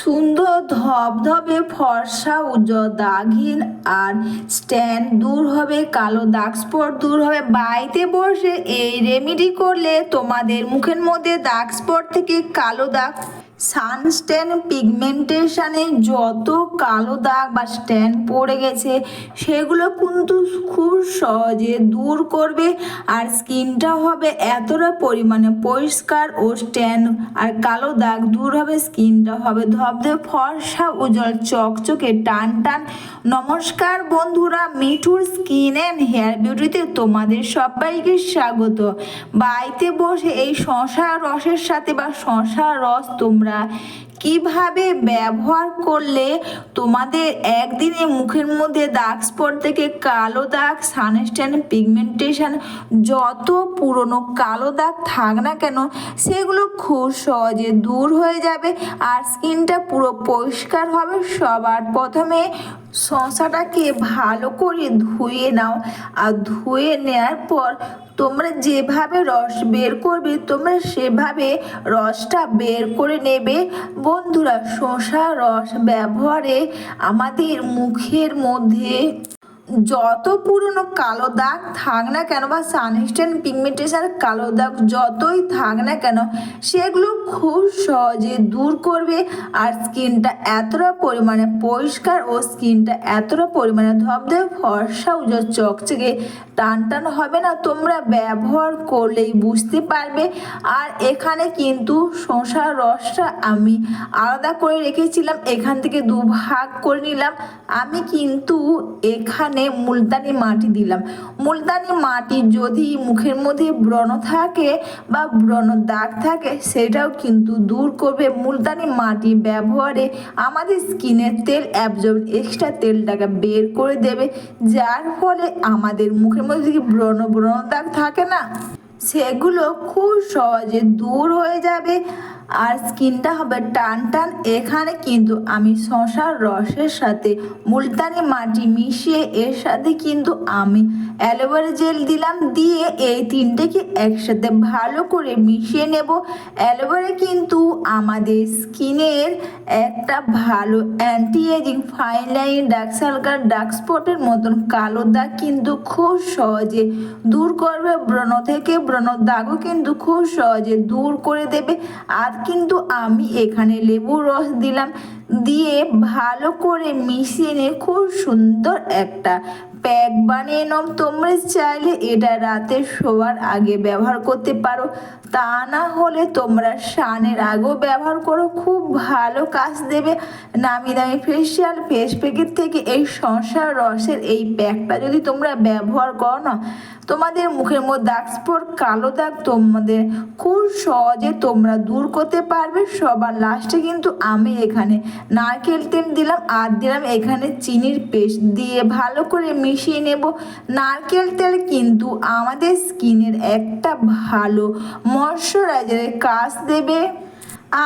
সুন্দর ধবধবে ফর্সা উজ্জ্বল দাগহীন আর স্ট্যান্ড দূর হবে, কালো দাগ স্পট দূর হবে। বাড়িতে বসে এই রেমিডি করলে তোমাদের মুখের মধ্যে দাগ স্পট থেকে কালো দাগ সানস্ট্যান পিগমেন্টেশনে যত কালো দাগ বা স্ট্যান্ড পড়ে গেছে, সেগুলো কিন্তু খুব সহজে দূর করবে আর স্কিনটা হবে এতটা পরিমাণে পরিষ্কার ও স্ট্যান্ড, আর কালো দাগ দূর হবে স্কিনটা হবে ধবধবে ফর্সা উজ্জ্বল চকচকে টান টান। নমস্কার বন্ধুরা, মিঠুর স্কিন অ্যান্ড হেয়ার বিউটিতে তোমাদের সবাইকে স্বাগত। বাড়িতে বসে এই শশা রসের সাথে বা শশা রস তোমরা da কীভাবে ব্যবহার করলে তোমাদের একদিনে মুখের মধ্যে দাগ স্পট থেকে কালো দাগ সানস্ট্যান্ড পিগমেন্টেশন যত পুরনো কালো দাগ থাক না কেন, সেগুলো খুব সহজে দূর হয়ে যাবে আর স্কিনটা পুরো পরিষ্কার হবে। সবার প্রথমে শশাটাকে ভালো করে ধুয়ে নাও আর ধুয়ে নেওয়ার পর তোমরা যেভাবে রস বের করবে, তোমরা সেভাবে রসটা বের করে নেবে। বন্ধুরা শশা রস ব্যবহারে আমাদের মুখের মধ্যে যত পুরনো কালো দাগ থাক না কেন বা সানস্ট্যান্ড পিগমেন্টেশন কালো দাগ যতই থাক না কেন, সেগুলো খুব সহজে দূর করবে আর স্কিনটা এতটা পরিমাণে পরিষ্কার ও স্কিনটা এতটা পরিমাণে ধবধবে, ফর্সা উজ্জ্বল চকচকে টান টান হবে না। তোমরা ব্যবহার করলেই বুঝতে পারবে। আর এখানে কিন্তু শসার রসটা আমি আলাদা করে রেখেছিলাম। এখান থেকে দু ভাগ করে নিলাম। আমি কিন্তু এখানে মুলতানি মাটি দিলাম। মুলতানি মাটি যদি মুখের মধ্যে ব্রণ থাকে বা ব্রণ দাগ থাকে, সেটাও কিন্তু দূর করবে। মুলতানি মাটি ব্যবহারে আমাদের স্কিনের তেল, অ্যাবজর্ব এক্সট্রা তেলটাকে বের করে দেবে। যার ফলে আমাদের মুখের মধ্যে যে ব্রণ ব্রণ দাগ থাকে না, সেগুলো খুব সহজে দূর হয়ে যাবে। আর স্কিনটা হবে টান টান। এখানে কিন্তু আমি শশার রসের সাথে মুলতানি মাটি মিশিয়ে এর সাথে কিন্তু আমি অ্যালোভেরা জেল দিলাম। দিয়ে এই তিনটেকে একসাথে ভালো করে মিশিয়ে নেব। অ্যালোভেরা কিন্তু আমাদের স্কিনের একটা ভালো anti ageing fine line dark circle dark স্পটের মতন কালো দাগ কিন্তু খুব সহজে দূর করবে। ব্রণ থেকে ব্রণ দাগও কিন্তু খুব সহজে দূর করে দেবে। আর কিন্তু আমি এখানে লেবুর রস দিলাম। দিয়ে ভালো করে মিশিয়ে নিয়ে খুব সুন্দর একটা। প্যাক বানিয়ে নাও, তোমরা চাইলে এটা রাতে শোয়ার আগে ব্যবহার করতে পারো। তা না হলে তোমরা স্নানের আগেও ব্যবহার করো, খুব ভালো কাজ দেবে। নামি দামি ফেসিয়াল ফেস প্যাকের থেকে এই সংসার রসের এই প্যাকটা যদি তোমরা ব্যবহার করো না, তোমাদের মুখের মধ্যে দাগ কালো দাগ তোমাদের খুব সহজে তোমরা দূর করতে পারবে। সবার লাস্টে কিন্তু আমি এখানে নারকেল তেল দিলাম আর দিলাম এখানে চিনির পেস্ট দিয়ে ভালো করে মিশিয়ে নেব। নারকেল তেল কিন্তু আমাদের স্কিনের একটা ভালো ময়শ্চারাইজারের কাজ দেবে।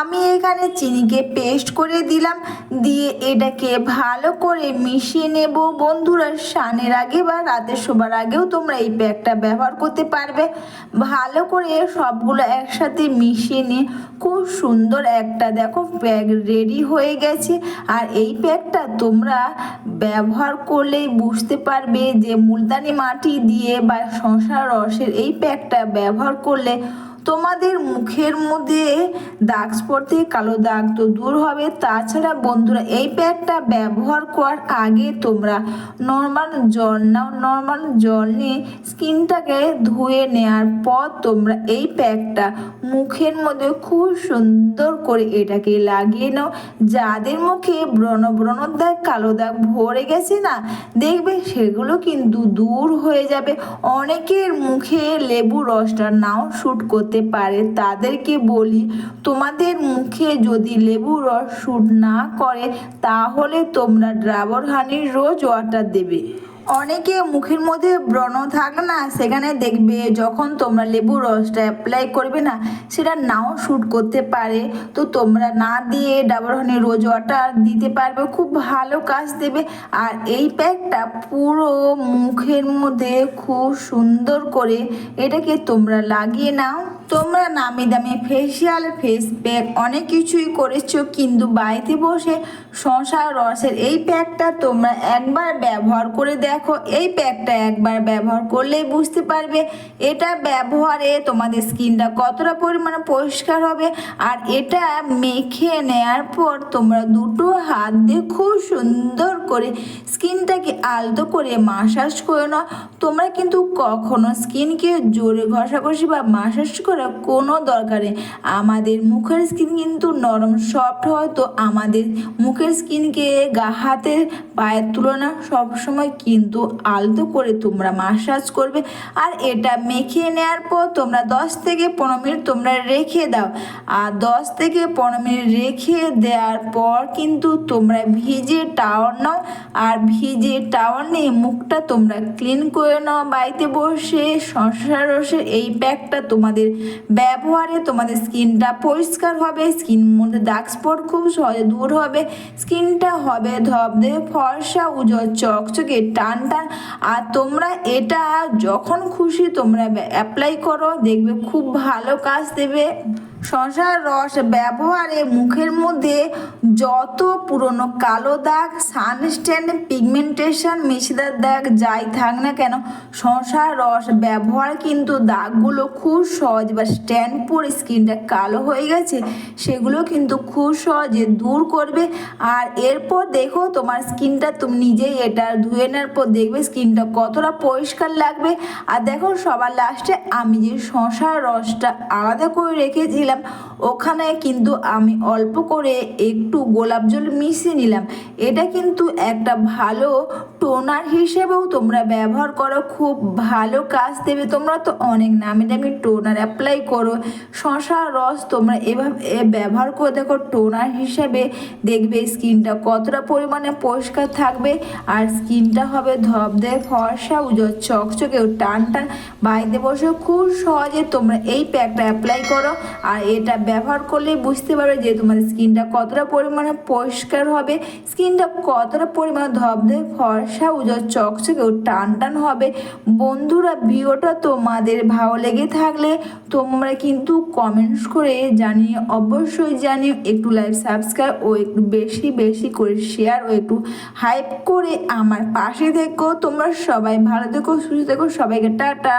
আমি এখানে চিনিকে পেস্ট করে দিলাম, দিয়ে এটাকে ভালো করে মিশিয়ে নেব। বন্ধুরা, স্নানের আগে বা রাতে শোবার আগেও তোমরা এই প্যাকটা ব্যবহার করতে পারবে। ভালো করে সবগুলো একসাথে মিশিয়ে নিয়ে খুব সুন্দর একটা দেখো প্যাক রেডি হয়ে গেছে। আর এই প্যাকটা তোমরা ব্যবহার করলেই বুঝতে পারবে যে মুলতানি মাটি দিয়ে বা শশা রসের এই প্যাকটা ব্যবহার করলে তোমাদের মুখের মধ্যে দাগ থেকে কালো দাগ তো দূর হবে। তাছাড়া বন্ধুরা, এই প্যাকটা ব্যবহার করার আগে তোমরা নর্মাল জল নাও। নর্মাল জল নিয়ে স্কিনটাকে ধুয়ে নেওয়ার পর তোমরা এই প্যাকটা মুখের মধ্যে খুব সুন্দর করে এটাকে লাগিয়ে নাও। যাদের মুখে ব্রণ ব্রণ দাগ, কালো দাগ ভরে গেছে না, দেখবে সেগুলো কিন্তু দূর হয়ে যাবে। অনেকের মুখে লেবু রসটা নাও শ্যুট করতে পারে। তাদেরকে বলি, তোমাদের মুখে যদি লেবু রস শ্যুট না করে, তাহলে তোমরা ড্রাবর হানির রোজ ওয়াটার দেবে। অনেকে মুখের মধ্যে ব্রণ থাকে না, সেখানে দেখবে যখন তোমরা লেবু রসটা অ্যাপ্লাই করবে না, সেটা নাও শ্যুট করতে পারে। তো তোমরা না দিয়ে ডাবর হানি রোজ ওয়াটার দিতে পারবে, খুব ভালো কাজ দেবে। আর এই প্যাকটা পুরো মুখের মধ্যে খুব সুন্দর করে এটাকে তোমরা লাগিয়ে নাও। তোমরা নামি দামি ফেসিয়াল ফেস প্যাক অনেক কিছুই করেছ, কিন্তু বাড়িতে বসে শশার রসের এই প্যাকটা তোমরা একবার ব্যবহার করে দেখো। এই প্যাকটা একবার ব্যবহার করলেই বুঝতে পারবে এটা ব্যবহারে তোমাদের স্কিনটা কতটা পরিমাণে পরিষ্কার হবে আর এটা মেখে নেয়ার পর তোমরা দুটো হাত দিয়ে খুব সুন্দর করে স্কিনটাকে আলতো করে মাসাজ করে নাও। তোমরা কিন্তু কখনো স্কিনকে জোরে ঘষাঘষি বা মাসাজ করার কোনো দরকার আমাদের মুখের স্কিন কিন্তু নরম সফট হয়, তো আমাদের মুখের স্কিনকে গা হাতের পায়ের তুলনা সবসময় কিন্তু আলতো করে তোমরা মাসাজ করবে। আর এটা মেখে নেওয়ার পর তোমরা দশ থেকে পনেরো মিনিট তোমরা রেখে দাও। আর দশ থেকে পনেরো মিনিট রেখে দেওয়ার পর কিন্তু তোমরা ভিজে টাওয়ার নাও। আর ভিজে টাওয়ার নিয়ে মুখটা তোমরা ক্লিন করে নাও বাড়িতে বসে শশা রসের এই প্যাকটা তোমাদের ব্যবহারে, তোমাদের স্কিনটা পরিষ্কার হবে, স্কিন মধ্যে দাগ স্পট খুব সহজে দূর হবে, স্কিনটা হবে ধবধে ফর্সা, উজ্জ্বল, চকচকে, টান টান। আর তোমরা এটা যখন খুশি তোমরা অ্যাপ্লাই করো, দেখবে খুব ভালো কাজ দেবে। শশার রস ব্যবহারে মুখের মধ্যে যত পুরনো কালো দাগ সানস্ট্যান্ড পিগমেন্টেশন মিশিদার দাগ যাই থাক না কেন, শশার রস ব্যবহার কিন্তু দাগগুলো খুব সহজ বা স্ট্যান্ড পরে স্কিনটা কালো হয়ে গেছে, সেগুলো কিন্তু খুব সহজে দূর করবে। আর এরপর দেখো তোমার স্কিনটা তুমি নিজেই এটা ধুয়ে নেওয়ার পর দেখবে স্কিনটা কতটা পরিষ্কার লাগবে। আর দেখো সবার লাস্টে আমি যে শশার রসটা আলাদা করে রেখেছিলাম ওখানে কিন্তু আমি অল্প করে একটু গোলাপ জল মিশিয়ে নিলাম। এটা কিন্তু একটা ভালো টোনার হিসেবেও তোমরা ব্যবহার করো, খুব ভালো কাজ দেবে। তোমরা তো অনেক নামি দামি টোনার অ্যাপ্লাই করো। শশা, রস তোমরা এভাবে ব্যবহার করে দেখো, টোনার হিসেবে দেখবে স্কিনটা কতটা পরিমাণে পরিষ্কার থাকবে। আর স্কিনটা হবে ধবধে ফর্সা, উজ্জ্বল, চকচকে টান টান বাড়িতে বসে খুব সহজে তোমরা এই প্যাকটা অ্যাপ্লাই করো। আর এটা ব্যবহার করলে বুঝতে পারবে যে তোমাদের স্কিনটা কতটা পরিমাণে পরিষ্কার হবে। স্কিনটা কতটা পরিমাণে ধবধে ফর্সা উজ্জ্বল চকচকে ও টান টান হবে। বন্ধুরা, ভিডিওটা তোমাদের ভালো লেগে থাকলে তোমরা কিন্তু কমেন্টস করে জানিয়ে অবশ্যই জানিও। একটু লাইভ সাবস্ক্রাইব ও একটু বেশি বেশি করে শেয়ার ও একটু হাইপ করে আমার পাশে থেকো। তোমরা সবাই ভালো থেকো, সুস্থ থেকো। সবাইকে টাটা।